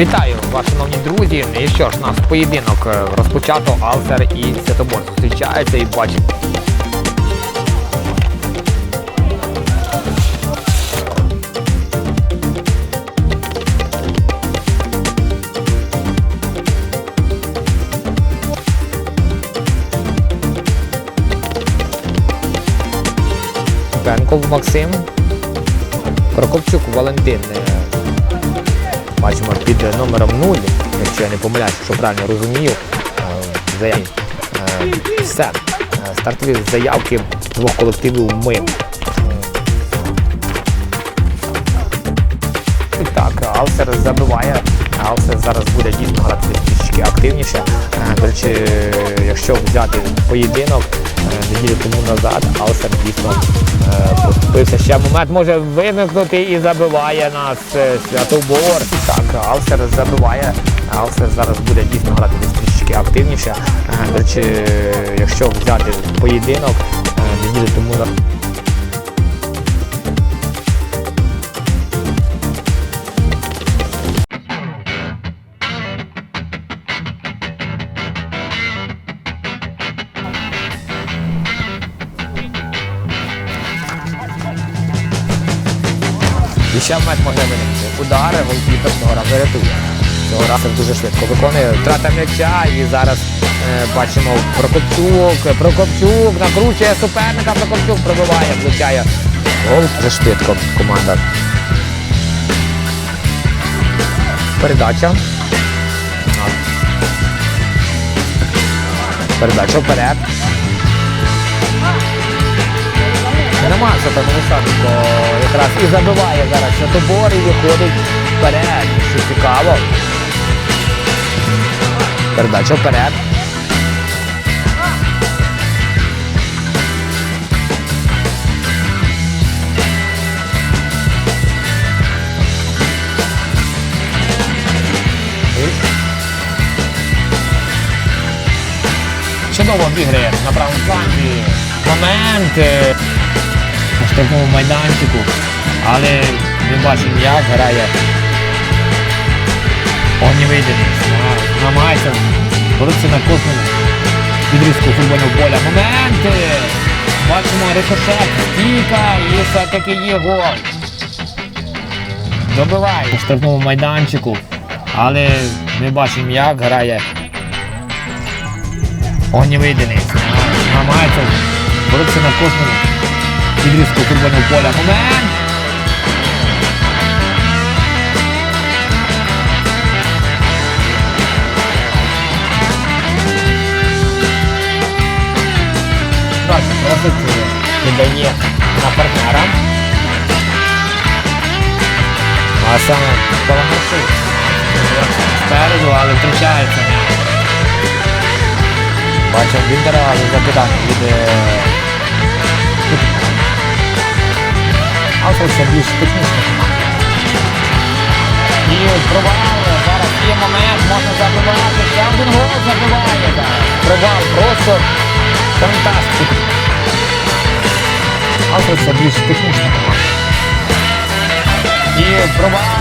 Вітаю вас, шановні друзі. І що ж, нас поєдинок е, розпочато Алсер і Святобор зустрічаються і бачимо. Пенков Максим, Прокопчук Валентин. Бачимо під номером 0, якщо я не помиляюсь, що правильно розумію. е, Заяві. Е, Все. Е, Стартові заявки двох колективів ми. І Так, Алсер забиває. Алсер зараз буде дійсно грати трішки активніше. Е, До речі, якщо взяти поєдинок е, неділю тому назад, Алсер дійсно е, поступився. Ще момент може виникнути і забиває нас Святобор. Так, Алсер забиває. Алсер зараз буде дійсно грати трішки активніше. До речі, якщо взяти поєдинок неділю тому назад. Ще момент може виникнути. Удари голкіпер цього разу рятує. Цього разу дуже швидко виконує втрата м'яча і зараз е, бачимо Прокопчук. Прокопчук накручує суперника, Прокопчук пробиває, влучає. Гол дуже швидко команда. Передача. Передача вперед. Намагався там Олександренко якраз і забиває зараз Святобор і виходить вперед. Що цікаво. Передача вперед. Чудово обіграє на правому фланзі. Момент. Штрафному майданчику, але ми бачимо, як грає огнівий Денис. На- Намагається боротися на кожному відрізку футбольного поля. Моменти! Бачимо рикошет, стійка і все-таки є гол. Добиває на штрафному майданчику, але ми бачимо, як грає огнівий Денис. На- Намагається боротися на кожному відрізку футбольного поля. Момент! Дальше просить віддає на партнера. А саме Паламарчук. Спереду, але втрачається м'яч. Бачимо Вінтера, але закидання від це більш технічна команда. І провал, зараз є момент, можна забивати, ще один гол забиває. Провал, просто фантастика. Алфа це більш технічна команда. І провал.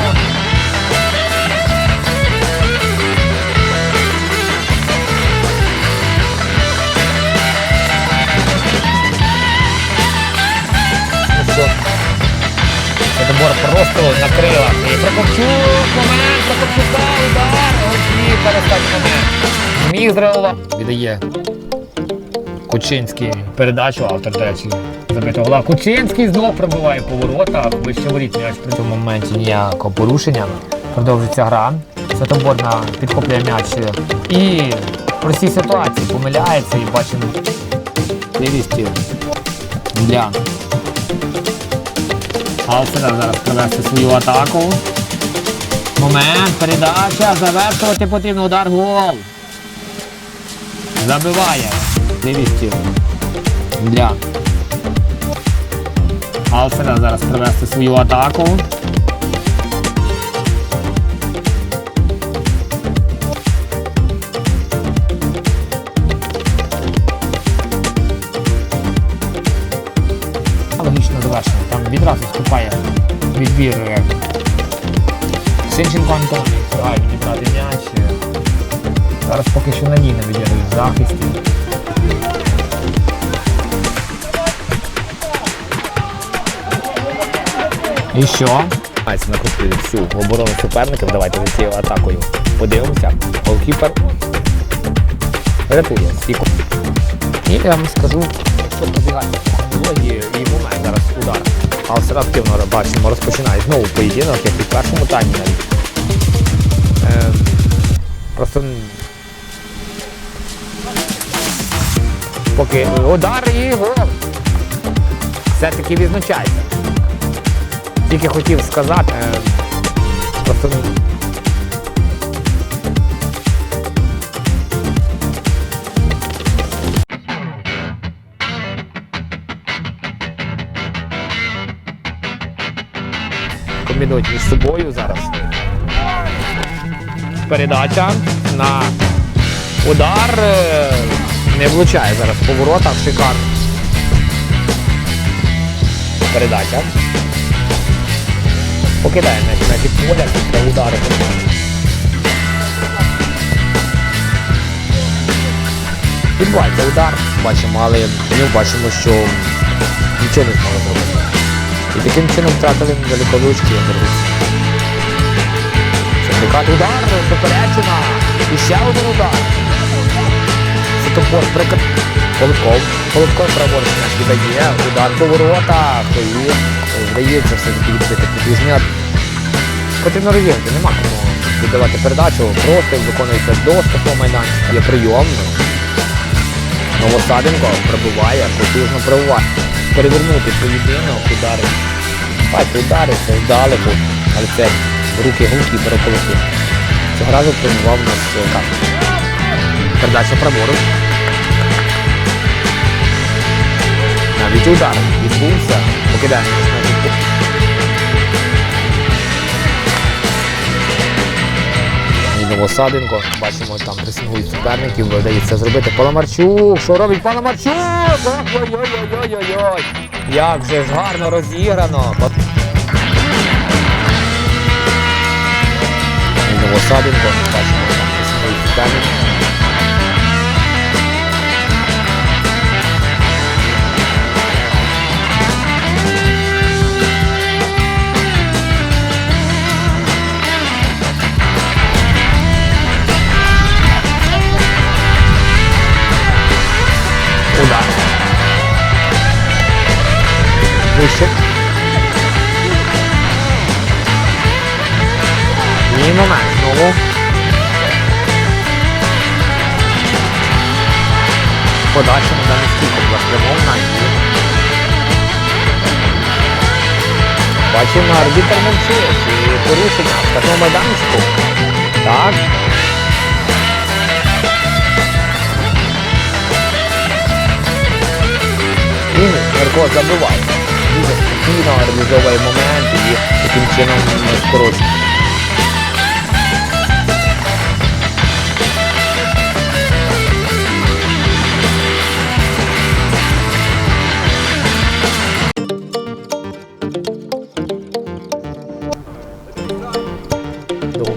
Святобор просто накрила. І Прокопчук, момент, Прокопчука, удар. І перестать момент. Зміг зреагувати. Віддає Кучинський передачу, автор, речі, забитого гола. Кучинський знов пробиває по воротах. Вище воріт м'яч при цьому моменті ніякого порушення. Продовжується гра. Святобор на підхоплює м'яч. І в простій ситуації помиляється і бачимо можливість для Алсера зараз провести свою атаку. Момент, передача, завершувати потрібно удар гол. Забиває. Можливість для Алсера зараз провести свою атаку. Відбір Синченко Антон встигає відібрати м'яч. Зараз поки що надійно відіграють в захисті. І що? Мається накрутили всю оборону суперників. Давайте за цією атакою подивимося. Голкіпер рятує стійку. І я вам скажу, що пробігає технології і момент зараз удар. Але все активно бачимо, розпочинає знову поєдинок, як і в першому навіть. Ем, просто поки удар і гол. Все-таки відзначається. Тільки хотів сказати. е, просто комбінують між собою зараз. Передача на удар. е, Не влучає зараз по воротах. Шикарно. Передача. Покидає на підполя після удару. Відбувається удар, бачимо, але ми бачимо, що нічого не змогли зробити. І таким чином втратили великолучки Андервуд. Це удар, поперечина. І ще один удар. Це топор прикат. Политков. Политков праворуч наш віддає. Удар по воротах. І вдається все-таки відбити підвіжня. Потрібно розіграти, нема кому віддавати передачу. Просто виконується доступ по майданчику. Є прийом. Новосаденко пробиває, потужно пробиває. Перевернути поєдинок, удари. Бачите, удари, це здалеку, але це руки гулки переколоти. Цього разу тренував нас так. Передача праворуч. Навіть удар відбувся. Покидає нас. І Новосаденко. Бачимо, там пресингують суперників, вдається зробити Паламарчук. Що робить Паламарчук? Ой-ой-ой-ой-ой-ой. Як же ж гарно розіграно. Осаденко, Бачимо, там пресингують суперників. Вище. І момент знову. Подача на даний стійку була спрямована і Бачимо, арбітер мовчить і порушення в такому майданчику. Так. І Марко забиває. Дуже спокійно реалізовує момент і таким чином скорочує.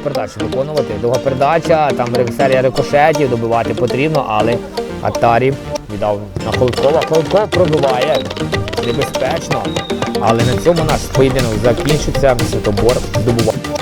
Передачу виконувати. Довга передача, там серія рикошетів, добивати потрібно, але Атарі віддав на Холкова. Холков пробиває небезпечно. Але на цьому наш поєдинок закінчиться. Святобор здобуває.